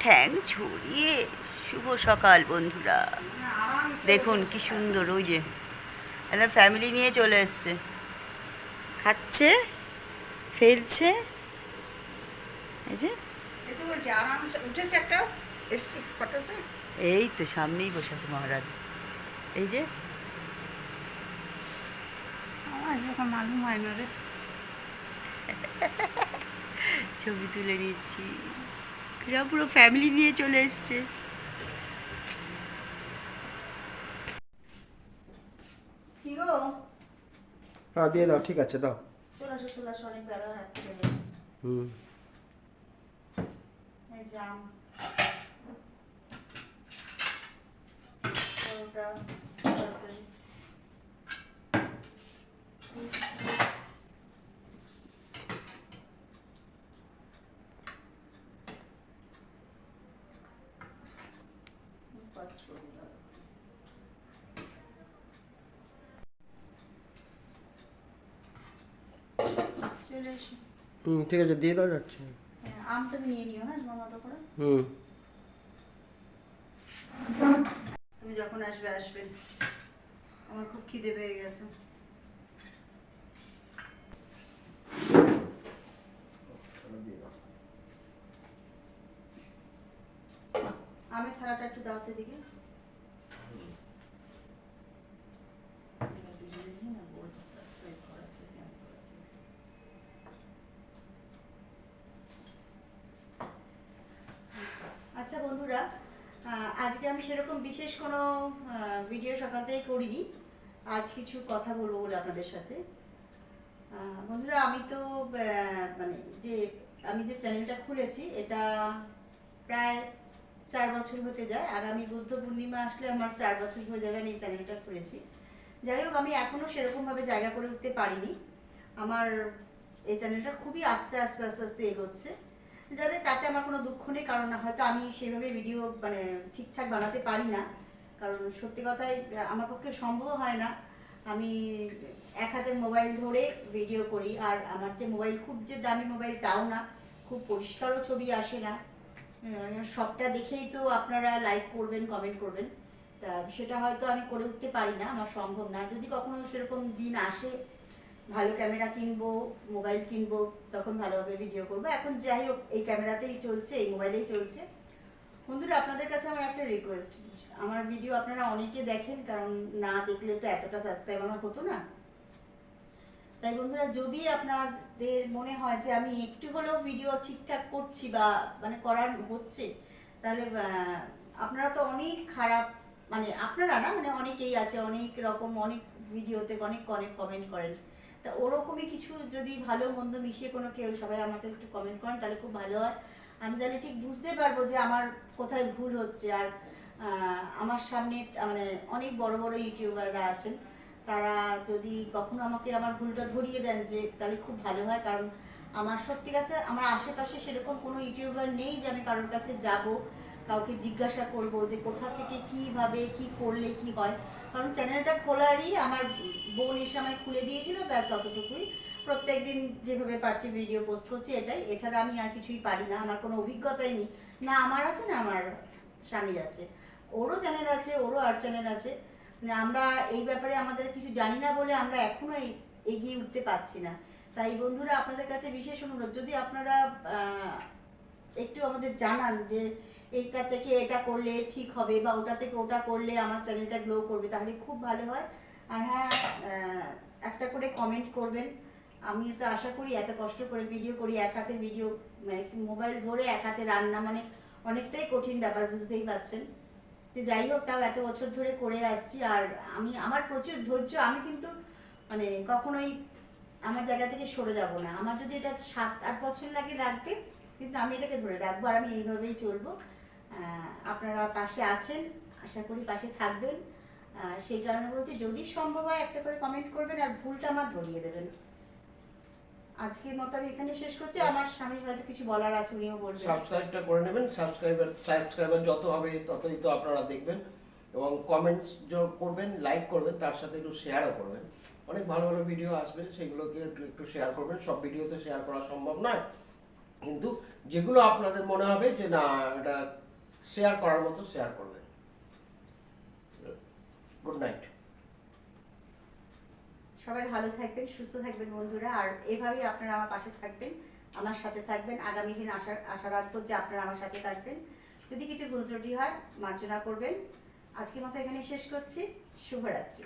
ঠ্যাং ছড়িয়ে। শুভ সকাল বন্ধুরা। দেখুন কি সুন্দর ওই যে একটা ফ্যামিলি নিয়ে চলে এসছে। খাচ্ছে ফেলছে। এই যে। এই তো সামনেই বসে আছে মহারাজ। এই যে। ছবি তুলে নিচ্ছি। এরা পুরো ফ্যামিলি নিয়ে চলে এসছে। কি গো? হ্যাঁ দিয়ে দাও ঠিক আছে দাও। চলে আসো চলে আসো অনেক বেলা রাত্রি হুম। জাম ফার্স্ট হুম ঠিক আছে দিয়ে দেওয়া যাচ্ছে। হ্যাঁ, আম তুমি নিয়ে নিও হ্যাঁ তোমার মতো করে। হুম। তুমি যখন আসবে আসবে। আমার খুব খিদে পেয়ে গেছে আমের থালাটা একটু দাওতে দিকে আচ্ছা বন্ধুরা আজকে আমি সেরকম বিশেষ কোনো ভিডিও সকাল করিনি। আজ কিছু কথা বলব বলে আপনাদের সাথে। বন্ধুরা, আমি তো মানে যে, আমি যে চ্যানেলটা খুলেছি, এটা প্রায় চার বছর হতে যায়, আর আমি বুদ্ধ পূর্ণিমা আসলে আমার চার বছর হয়ে যাবে, আমি এই চ্যানেলটা খুলেছি যাই হোক, আমি এখনও সেরকমভাবে জায়গা করে উঠতে পারিনি। আমার এই চ্যানেলটা খুবই আস্তে আস্তে আস্তে আস্তে এগোচ্ছে। যাদের তাতে আমার কোনো দুঃখ নেই, কারণ হয়তো আমি সেভাবে ভিডিও মানে ঠিকঠাক বানাতে পারি না। কারণ সত্যি কথাই আমার পক্ষে সম্ভব হয় না। আমি এক হাতে মোবাইল ধরে ভিডিও করি, আর আমার যে মোবাইল খুব যে দামি মোবাইল তাও না। খুব পরিষ্কারও ছবি আসে না। সবটা দেখেই তো আপনারা লাইক করবেন কমেন্ট করবেন। তা সেটা হয়তো আমি করে উঠতে পারি না, আমার সম্ভব না। যদি কখনো সেরকম দিন আসে, ভালো ক্যামেরা কিনবো মোবাইল কিনবো, তখন ভালোভাবে ভিডিও করব। এখন যাই হোক, এই ক্যামেরাতেই চলছে, এই মোবাইলেই চলছে। বন্ধুরা, আপনাদের কাছে আমার একটা রিকোয়েস্ট আমার ভিডিও আপনারা অনেকে দেখেন, কারণ না দেখলে তো এতটা সাবস্ক্রাইব আমার হতো না। তাই বন্ধুরা, যদি আপনাদের মনে হয় যে আমি একটু হলেও ভিডিও ঠিকঠাক করছি বা মানে করার হচ্ছে, তাহলে আপনারা তো অনেক খারাপ মানে আপনারা না মানে অনেকেই আছে, অনেক রকম, অনেক ভিডিওতে অনেক অনেক কমেন্ট করেন। তা ওরকমই কিছু যদি ভালো মন্দ মিশিয়ে কোনো কেউ, সবাই আমাকে একটু কমেন্ট করেন, তাহলে খুব ভালো হয়। আমি তাহলে ঠিক বুঝতে পারব যে আমার কোথায় ভুল হচ্ছে, আর আমার সামনে মানে অনেক বড় বড় ইউটিউবাররা আছেন। তারা যদি কখনো আমাকে আমার ভুলটা ধরিয়ে দেন যে তাহলে খুব ভালো হয়, কারণ আমার সত্যি কাছে আমার আশেপাশে সেরকম কোনো ইউটিউবার নেই যে আমি কারোর কাছে যাব, কাউকে জিজ্ঞাসা করব যে কোথা থেকে কীভাবে কি করলে কি হয়। কারণ চ্যানেলটা খোলারই আমার বোন এসে আমায় খুলে দিয়েছিল, ব্যাস ততটুকুই। প্রত্যেক দিন যেভাবে পারছি ভিডিও পোস্ট করছি এটাই। এছাড়া আমি আর কিছুই পারি না, আমার কোনো অভিজ্ঞতাই নেই। না আমার আছে, না আমার স্বামীর আছে। ওরও চ্যানেল আছে, ওরও আর চ্যানেল আছে। আমরা এই ব্যাপারে আমাদের কিছু জানি না বলে আমরা এখনও এগিয়ে উঠতে পারছি না। তাই বন্ধুরা, আপনাদের কাছে বিশেষ অনুরোধ, যদি আপনারা একটু আমাদের জানান যে এটা থেকে এটা করলে ঠিক হবে বা ওটা থেকে ওটা করলে আমার চ্যানেলটা গ্লো করবে, তাহলে খুব ভালো হয়। আর হ্যাঁ একটা করে কমেন্ট করবেন। আমিও তো আশা করি এত কষ্ট করে ভিডিও করি, এক হাতে ভিডিও মানে মোবাইল ধরে এক হাতে রান্না মানে অনেকটাই কঠিন ব্যাপার, বুঝতেই পারছেন। যাই হোক তাও এত বছর ধরে করে আসছি। আর আমি, আমার প্রচুর ধৈর্য, আমি কিন্তু মানে কখনোই আমার জায়গা থেকে সরে যাব না। আমার যদি এটা সাত, আট বছর লাগে রাখবে কিন্তু আমি এটাকে ধরে রাখব আর আমি এইভাবেই চলবো। আপনারা পাশে আছেন, আশা করি পাশে থাকবেন। সেই কারণে বলছি, যদি সম্ভব হয় একটা করে কমেন্ট করবেন আর ভুলটা আমার ধরিয়ে দেবেন। আজকের মতো আমি এখানে শেষ করছি। আমার স্বামীর হয়তো কিছু বলার আছে, উনিও বলবেন। সাবস্ক্রাইবটা করে নেবেন। সাবস্ক্রাইবার সাবস্ক্রাইবার যত হবে, ততই তো আপনারা দেখবেন। এবং কমেন্টস করবেন লাইক করবেন, তার সাথে একটু শেয়ারও করবেন। অনেক ভালো ভালো ভিডিও আসবে, সেগুলোকে একটু শেয়ার করবেন। সব ভিডিও তো শেয়ার করা সম্ভব নয়। কিন্তু যেগুলো আপনাদের মনে হবে যে, না, এটা শেয়ার করার মতো শেয়ার করবেন। গুড নাইট সবাই ভালো থাকবেন, সুস্থ থাকবেন বন্ধুরা। আর এভাবেই আপনারা আমার পাশে থাকবেন, আমার সাথে থাকবেন। আগামী দিন আশা আশা রাখব যে আপনারা আমার সাথে থাকবেন। যদি কিছু ভুল ত্রুটি হয়, মার্জনা করবেন। আজকের মতো এখানে শেষ করছি। শুভরাত্রি।